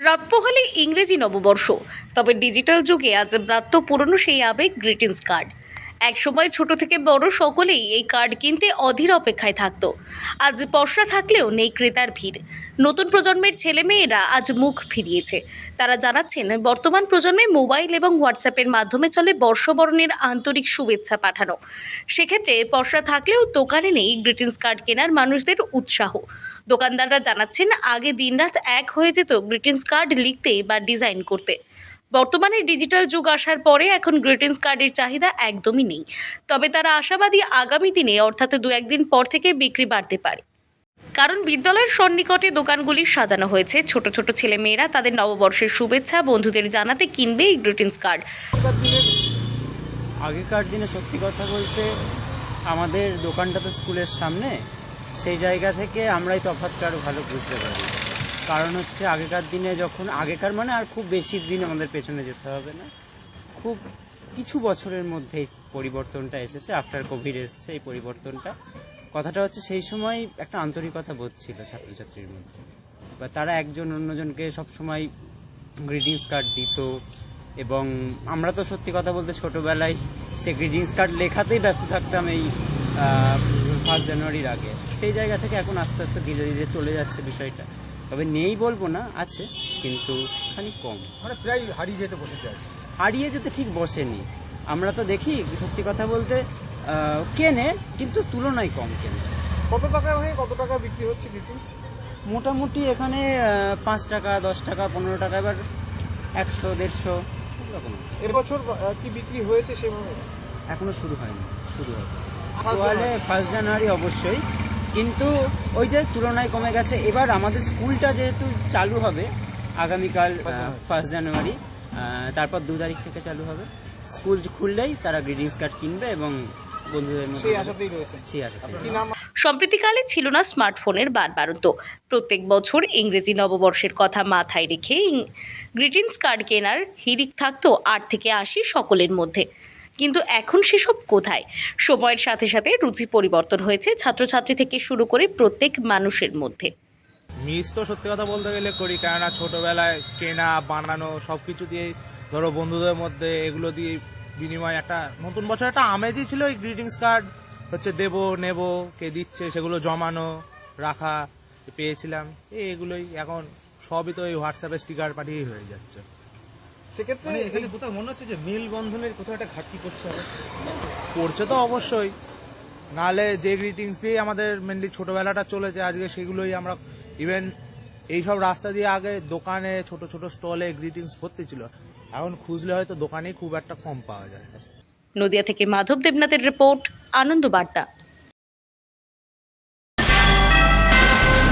রাত পোহালে ইংরেজি নববর্ষ। তবে ডিজিটাল যুগে আজ ব্রাত্য পুরনো সেই আবেগ গ্রিটিংস কার্ড এক সময় ছোট থেকে বড় সকলেই এই কার্ড কিনতে অধীর অপেক্ষায় থাকতো। আজ পশরা থাকলেও নেই ক্রেতার ভিড়। নতুন প্রজন্মের ছেলেমেয়েরা আজ মুখ ফিরিয়েছে। তারা জানাচ্ছেন, বর্তমান প্রজন্মে মোবাইল এবং হোয়াটসঅ্যাপের মাধ্যমে চলে বর্ষবরণের আন্তরিক শুভেচ্ছা পাঠানো। সেক্ষেত্রে পশরা থাকলেও দোকানে নেই গ্রিটিংস কার্ড কেনার মানুষদের উৎসাহ। দোকানদাররা জানাচ্ছেন, আগে দিনরাত এক হয়ে যেত গ্রিটিংস কার্ড লিখতে বা ডিজাইন করতে। বর্তমানে ডিজিটাল যুগ আসার পরে এখন গ্রিটিংস কার্ডের চাহিদা একদমই নেই। তবে তারা আশাবাদী আগামী দিনে অর্থাৎ দু একদিন পর থেকে বিক্রি বাড়তে পারে। কারণ বিদ্যালয়ের সন্নিকটে দোকানগুলি সাজানো হয়েছে। ছোট ছোট ছেলেমেয়েরা তাদের নববর্ষের শুভেচ্ছা বন্ধুদের জানাতে কিনবে এই গ্রিটিংস কার্ড আগেকার দিনে সত্যি কথা বলতে আমাদের দোকানটা তো স্কুলের সামনে। সেই জায়গা থেকে আমরাই তফাৎটা আরও ভালো বুঝতে পারি। কারণ হচ্ছে আগেকার দিনে যখন, আগেকার মানে আর খুব বেশি দিন আমাদের পেছনে যেতে হবে না। খুব কিছু বছরের মধ্যে পরিবর্তনটা এসেছে আফটার কোভিড এসেছে এই পরিবর্তনটা। কথাটা হচ্ছে সেই সময় একটা আন্তরিকতা বোধ ছিল ছাত্রছাত্রীর মধ্যে। বা তারা একজন অন্যজনকে সবসময় গ্রিটিংস কার্ড দিত এবং আমরা তো সত্যি কথা বলতে ছোটবেলায় সে গ্রিটিংস কার্ড লেখাতেই ব্যস্ত থাকতাম এই ফার্স্ট জানুয়ারির আগে। সেই জায়গা থেকে এখন আস্তে আস্তে ধীরে ধীরে চলে যাচ্ছে বিষয়টা। তবে নেই বলব না আছে কিন্তু খানিক কম। মানে প্রায় হারিয়ে যেতে বসেছে আর কি। হারিয়ে যেতে ঠিক বসেনি। আমরা তো দেখি সত্যি কথা বলতে আহ, কেনে কিন্তু তুলনায় কম কেনে। কত টাকা হয়ে কত টাকা বিক্রি হচ্ছে গ্রিটিংস মোটামুটি এখানে আহ, পাঁচ টাকা দশ টাকা পনেরো টাকা এবার একশো দেড়শো এরকম আছে। এবছর আহ, কি বিক্রি হয়েছে সেভাবে? এখনও শুরু হয়নি শুরু হবে First তাহলে ফার্স্ট জানুয়ারি অবশ্যই। কিন্তু ওই যে তুলনায় কমে গেছে। এবার আমাদের স্কুলটা যেহেতু চালু হবে আগামীকাল ফার্স্ট জানুয়ারি তারপর দু তারিখ থেকে চালু হবে। স্কুল খুললেই তারা গ্রিটিংস কার্ড কিনবে এবং বন্ধুদের মধ্যে সেই আশাতেই রয়েছে। সেই আশা সম্প্রতিকালে ছিল না স্মার্টফোনের বারবারন্ত প্রত্যেক বছর ইংরেজি নববর্ষের কথা মাথায় রেখে গ্রিটিংস কার্ড কেনার হিরিক থাকতো আট থেকে আশি সকলের মধ্যে। কিন্তু এখন সেসব কোথায়? সময়ের সাথে সাথে রুচি পরিবর্তন হয়েছে ছাত্রছাত্রী থেকে শুরু করে প্রত্যেক মানুষের মধ্যে। মিস তো সত্যি কথা বলতে গেলে করি, কেননা ছোটবেলায় কেনা, বানানো সবকিছু দিয়ে ধরো বন্ধুদের মধ্যে এগুলো দিয়ে বিনিময় একটা নতুন বছর একটা আমেজই ছিল এই গ্রিটিংস কার্ড হচ্ছে দেব, নেব, কে দিচ্ছে সেগুলো জমানো, রাখা, পেয়েছিলাম। এগুলোই এখন সবই তো এই হোয়াটসঅ্যাপে স্টিকার পাঠিয়েই হয়ে যাচ্ছে। সেক্ষেত্রে মানে এখানে কোথাও মনে হচ্ছে যে মেল বন্ধনের কোথাও একটা ঘাটতি আবার। পড়ছে তো অবশ্যই। নাহলে যে গ্রিটিংস দিয়ে আমাদের মেনলি ছোটবেলাটা চলেছে আজকে সেগুলোই আমরা ইভেন এইসব রাস্তা দিয়ে আগে দোকানে ছোট ছোট স্টলে গ্রিটিংস ভর্তি ছিল। এখন খুঁজলে হয়তো দোকানেই খুব একটা কম পাওয়া যায়। নদিয়া থেকে মাধব দেবনাথের রিপোর্ট আনন্দ বার্তা।